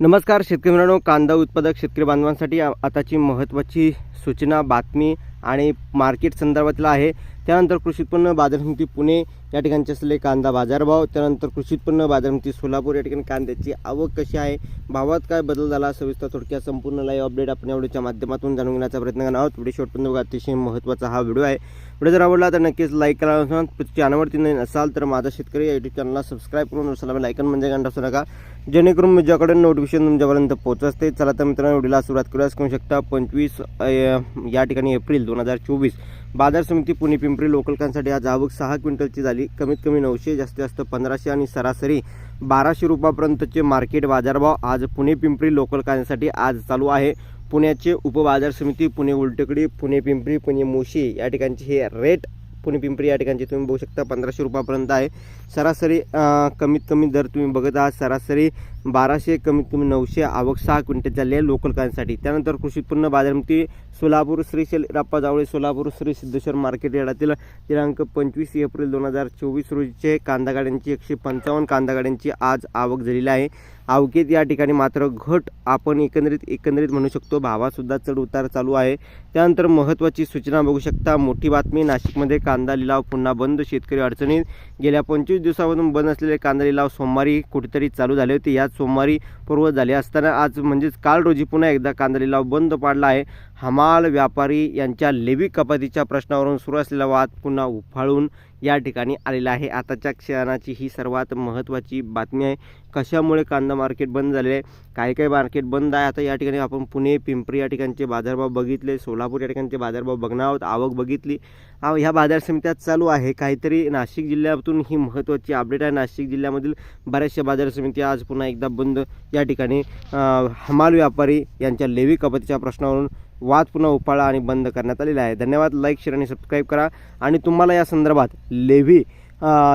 नमस्कार शेतकरी मित्रांनो. कांदा उत्पादक शेतकरी बांधवांसाठी आताची महत्त्वाची सूचना बातमी. आणि मार्केट संदर्भातला आहे. त्यानंतर कृषी उत्पन्न बाजार समिती पुणे या ठिकाणचे असलेले कांदा बाजारभाव. त्यानंतर कृषी उत्पन्न बाजार समिती सोलापूर या ठिकाणी कांद्याची आवक कशी आहे? भावात काय बदल झाला सविस्तर थोडक्यात संपूर्ण लाईव्ह अपडेट आपण या व्हिडिओच्या माध्यमातून जाणून घेण्याचा प्रयत्न करणार आहोत. व्हिडिओ शेवटपर्यंत बघा अतिशय महत्त्वाचा हा व्हिडिओ आहे. व्हिडिओ जर आवडला तर नक्कीच लाईक करा चॅनलवरती नाही असाल तर माझा शेतकरी या यूट्यूब चॅनलला सबस्क्राईब करून असाल लायकन म्हणजे घंटा असू नका. जेणेकरून माझ्याकडे नोटिफिकेशन तुमच्यापर्यंत पोहोचत चला तर मित्रांनो व्हिडिओला सुरुवात करूया करू शकता पंचवीस या ठिकाणी एप्रिल दोन हजार चोवीस. बाजार समिती पुणे पिंपरी लोकलकांसाठी आज आवक सहा क्विंटलची झाली. कमीत कमी नऊशे जास्तीत जास्त पंधराशे आणि सरासरी बाराशे रुपयापर्यंतचे मार्केट बाजारभाव आज पुणे पिंपरी लोकलकांसाठी आज चालू आहे. पुण्याचे उपबाजार समिती पुणे उलटेकडी पुणे पिंपरी पुणे मोशी या ठिकाणचे हे रेट पुणे पिंपरी या ठिकाणचे तुम्ही बघू शकता पंधराशे रुपयापर्यंत आहे. सरासरी कमीत कमी दर तुम्ही बघत आहात. सरासरी बाराशे कमीत कमी नऊशे आवक सहा क्विंटल झाली आहे लोकल कांसाठी त्यानंतर कृषी उत्पन्न बाजारमध्ये सोलापूर श्री शैलराप्पा जावळे सोलापूर श्री सिद्धेश्वर मार्केट यार्डातील दिनांक पंचवीस एप्रिल दोन हजार चोवीस रोजीचे कांदा गाड्यांची एकशे पंचावन्न कांदा गाड्यांची आज आवक झालेली आहे. आवकेत या ठिकाणी मात्र घट आपण एकंदरीत एकंदरीत म्हणू शकतो. भावासुद्धा चढ उतार चालू आहे. त्यानंतर महत्त्वाची सूचना बघू शकता. मोठी बातमी नाशिकमध्ये कांदा लिलाव पुन्हा बंद. शेतकरी अडचणीत गेल्या पंचवीस दिवसामधून बंद असलेले कांदा लिलाव सोमवारी कुठेतरी चालू झाले होते. याच सोमवारी पूर्व झाले असताना आज म्हणजेच काल रोजी पुन्हा एकदा कांदा लिलाव बंद पाडला आहे. हमाल व्यापारी यांच्या लेवी कपातीच्या प्रश्नावरून सुरू असलेला वाद पुन्हा उफाळून या ठिकाणी आलेला आहे. आताच्या क्षणाची ही सर्वात महत्त्वाची बातमी आहे. कशामुळे कांदा मार्केट बंद झालेले आहे? काही काही मार्केट बंद आहे? आता या ठिकाणी आपण पुणे पिंपरी या ठिकाणचे बाजारभाव बघितले. सोलापूर या ठिकाणचे बाजारभाव बघणार आहोत. आवक बघितली. ह्या बाजार समित्या चालू आहे. काहीतरी नाशिक जिल्ह्यातून ही महत्त्वाची अपडेट आहे. नाशिक जिल्ह्यामधील बऱ्याचशा बाजार समिती आज पुन्हा एकदा बंद. या ठिकाणी हमाल व्यापारी यांच्या लेवी कपातीच्या प्रश्नावरून वाद पुन्हा उपाळा आणि बंद करण्यात आलेला आहे. धन्यवाद. लाईक शेअर आणि सबस्क्राईब करा. आणि तुम्हाला या संदर्भात लेव्ही